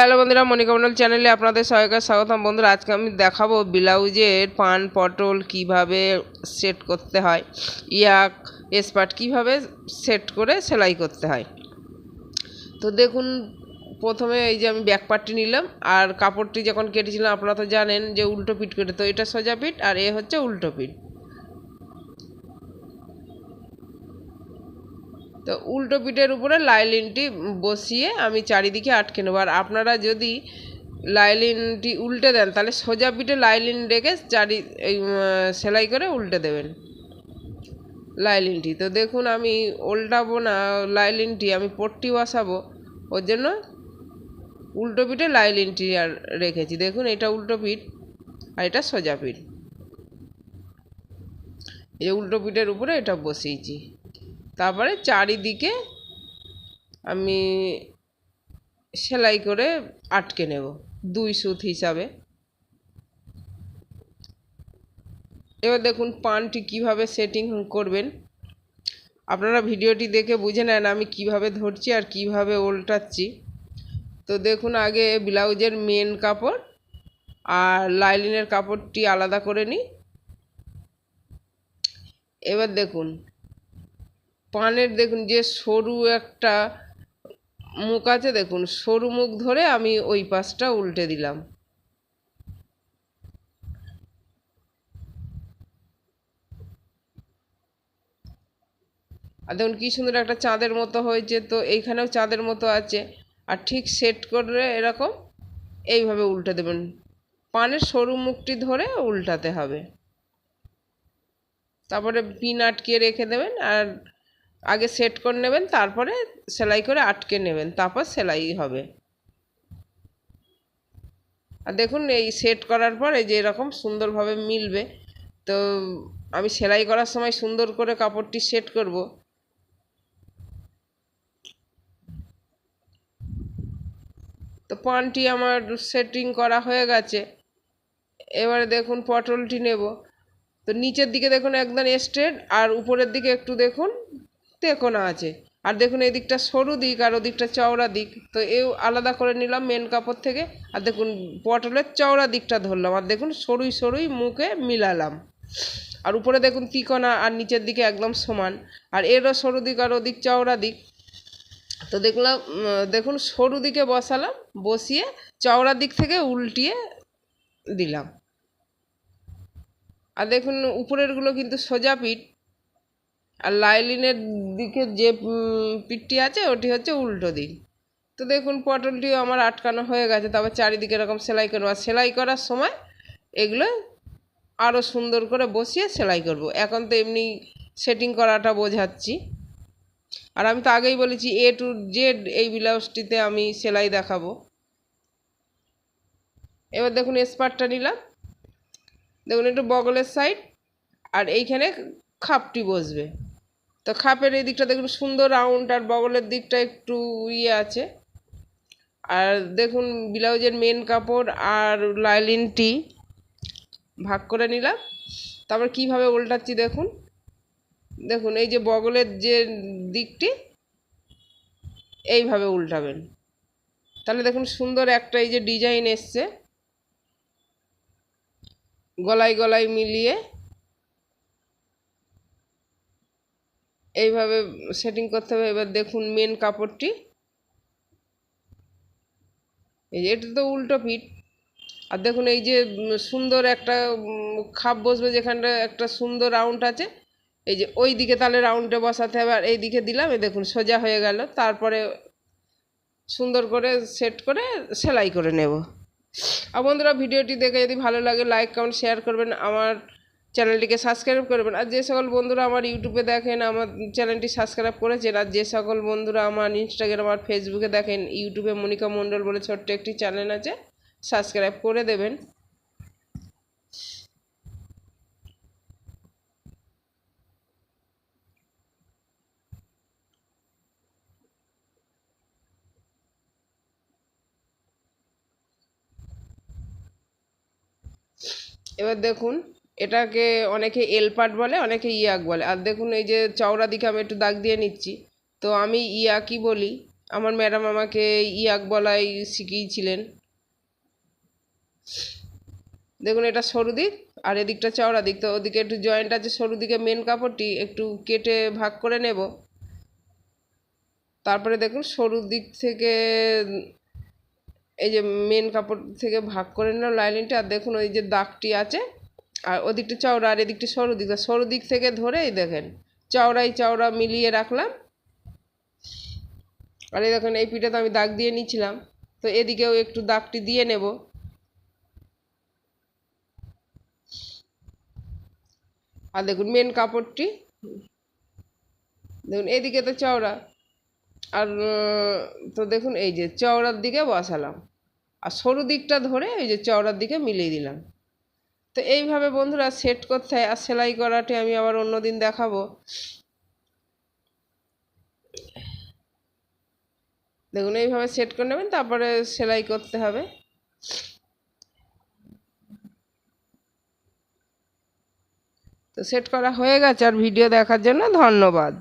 Hello বন্ধুরা মনিকা মন্ডল চ্যানেলে আপনাদের সবাইকে স্বাগতম। বন্ধুরা, আজকে আমি দেখাবো ব্লাউজের পান পটল কীভাবে সেট করতে হয় ইয়াক স্পার্ট কীভাবে সেট করে সেলাই করতে হয়। তো দেখুন, প্রথমে এই যে আমি ব্যাক পার্টটি নিলাম, আর কাপড়টি যখন কেটেছিলাম, আপনারা তো জানেন যে উল্টো পিঠ কেটে, তো এটা সোজা পিঠ আর এ হচ্ছে উল্টো পিঠ। তো উল্টো পিঠের উপরে লাইলিনটি বসিয়ে আমি চারিদিকে আটকে নেব। আর আপনারা যদি লাইলিনটি উল্টে দেন, তাহলে সোজা পিঠে লাইলিন রেখে চারি সেলাই করে উল্টে দেবেন লাইলিনটি। তো দেখুন, আমি উল্টাবো না, লাইলিনটি আমি পট্টি বসাবো, ওর জন্য উল্টো পিঠে লাইলিনটি আর রেখেছি। দেখুন, এটা উল্টো পিঠ আর এটা সোজা পিঠ। এই উল্টো পিঠের উপরে এটা বসিয়েছি। তারপরে চারিদিকে আমি সেলাই করে আটকে নেব, দুই সুত হিসাবে। এবার দেখুন পানটি কীভাবে সেটিং করবেন। আপনারা ভিডিওটি দেখে বুঝে নেন আমি কীভাবে ধরছি আর কীভাবে উল্টাচ্ছি তো দেখুন আগে ব্লাউজের মেন কাপড় আর লাইলিনের কাপড়টি আলাদা করে নিই। এবার দেখুন পানের দেখুন, যে সরু একটা মুখ আছে, দেখুন, সরু মুখ ধরে আমি ওই পাশটা উল্টে দিলাম। আর দেখুন, কি সুন্দর একটা চাঁদের মতো হয়েছে, তো এইখানেও চাঁদের মতো আছে। আর ঠিক সেট করে এরকম এইভাবে উল্টে দেবেন। পানের সরু মুখটি ধরে উল্টাতে হবে। তারপরে পিন আটকিয়ে রেখে দেবেন, আর আগে সেট করে নেবেন, তারপরে সেলাই করে আটকে নেবেন, তারপর সেলাই হবে। আর দেখুন, এই সেট করার পরে যে এরকম সুন্দরভাবে মিলবে। তো আমি সেলাই করার সময় সুন্দর করে কাপড়টি সেট করব। তো পানটি আমার সেটিং করা হয়ে গেছে। এবারে দেখুন, পটলটি নেব। তো নিচের দিকে দেখুন, একদম স্ট্রেট আর উপরের দিকে একটু দেখুন তেকোনা আছে। আর দেখুন, এই দিকটা সরু দিক আর ওদিকটা চওড়া দিক। তো এও আলাদা করে নিলাম মেন কাপড় থেকে। আর দেখুন পটলের চওড়া দিকটা ধরলাম। আর দেখুন, সরুই সরুই মুখে মিলালাম। আর উপরে দেখুন তিকোনা আর নিচের দিকে একদম সমান। আর এরও সরু দিক আর ওদিক চওড়া দিক। তো দেখলাম দেখুন, সরু দিকে বসালাম, বসিয়ে চওড়া দিক থেকে উল্টিয়ে দিলাম। আর দেখুন, উপরেরগুলো কিন্তু সোজা পিঠ। আর লাইলিনের দিকে যে পিঠটি আছে, ওটি হচ্ছে উল্টো দিক। তো দেখুন, পটলটিও আমার আটকানো হয়ে গেছে। তারপর চারিদিকে এরকম সেলাই করব। আর সেলাই করার সময় এগুলো আরও সুন্দর করে বসিয়ে সেলাই করব। এখন তো এমনি সেটিং করাটা বোঝাচ্ছি। আর আমি তো আগেই বলেছি এ টু জেড এই ব্লাউজটিতে আমি সেলাই দেখাবো। এবার দেখুন স্পার্টটা নিলাম। দেখুন, একটু বগলের সাইড আর এইখানে খাপটি বসবে। তো খাপের এই দিকটা দেখুন সুন্দর রাউন্ড আর বগলের দিকটা একটু ইয়ে আছে। আর দেখুন, ব্লাউজের মেন কাপড় আর লাইলিনটি ভাগ করে নিলাম। তারপর কীভাবে উল্টাচ্ছি দেখুন। দেখুন, এই যে বগলের যে দিকটি, এইভাবে উল্টাবেন। তাহলে দেখুন, সুন্দর একটা এই যে ডিজাইন এসছে। গলায় গলায় মিলিয়ে এইভাবে সেটিং করতে হবে। এবার দেখুন মেন কাপড়টি। এই যে এটা তো উল্টো পিঠ। আর দেখুন এই যে সুন্দর একটা খাপ বসবে যেখানটা একটা সুন্দর রাউন্ড আছে। এই যে ওই দিকে তাহলে রাউন্ডে বসাতে হবে। আর এই দিকে দিলাম, এই দেখুন সোজা হয়ে গেল। তারপরে সুন্দর করে সেট করে সেলাই করে নেব। আর বন্ধুরা, ভিডিওটি দেখে যদি ভালো লাগে লাইক কমেন্ট শেয়ার করবেন। আমার চ্যানেলটিকে সাবস্ক্রাইব করবেন। আর যে সকল বন্ধুরা আমার ইউটিউবে দেখেন, আমার চ্যানেলটি সাবস্ক্রাইব করেছেন, আর যে সকল বন্ধুরা আমার ইনস্টাগ্রাম আর ফেসবুকে দেখেন ইউটিউবে মনিকা মণ্ডল বলে ছোট্ট একটি চ্যানেল আছে সাবস্ক্রাইব করে দেবেন। এবার দেখুন এটাকে অনেকে এলপাট বলে, অনেকে ইয়াক বলে। আর দেখুন, এই যে চওড়া দিকে আমি একটু দাগ দিয়ে নিচ্ছি। তো আমি ইয়াকই বলি। আমার ম্যাডাম আমাকে ইয়াক বলাই শিখিয়েছিলেন। দেখুন, এটা সরু দিক আর এদিকটা চওড়া দিক। তো ওদিকে একটু জয়েন্ট আছে, সরু দিকে মেন কাপড়টি একটু কেটে ভাগ করে নেব। তারপরে দেখুন, সরু দিক থেকে এই যে মেন কাপড় থেকে ভাগ করে নিলাম লাইনিংটা। আর দেখুন, ওই যে দাগটি আছে আর ওদিকটা চওড়া আর এদিকটা সরু দিক। সরু দিক থেকে ধরে এই দেখেন চওড়াই চওড়া মিলিয়ে রাখলাম। আর এই দেখেন, এই পিঠে তো আমি দাগ দিয়ে নিয়েছিলাম তো এদিকেও একটু দাগটি দিয়ে নেব। আর দেখুন মেন কাপড়টি। দেখুন, এদিকে তো চওড়া। আর তো দেখুন, এই যে চওড়ার দিকে বসালাম। আর সরু দিকটা ধরে এই যে চওড়ার দিকে মিলিয়ে দিলাম। তো এইভাবে বন্ধুরা সেট করতে হয় আর সেলাই করাটি আমি আবার অন্য দিন দেখাবো। দেখুন, এইভাবে সেট করে নেবেন, তারপরে সেলাই করতে হবে। তো সেট করা হয়ে গেছে, আর ভিডিও দেখার জন্য ধন্যবাদ।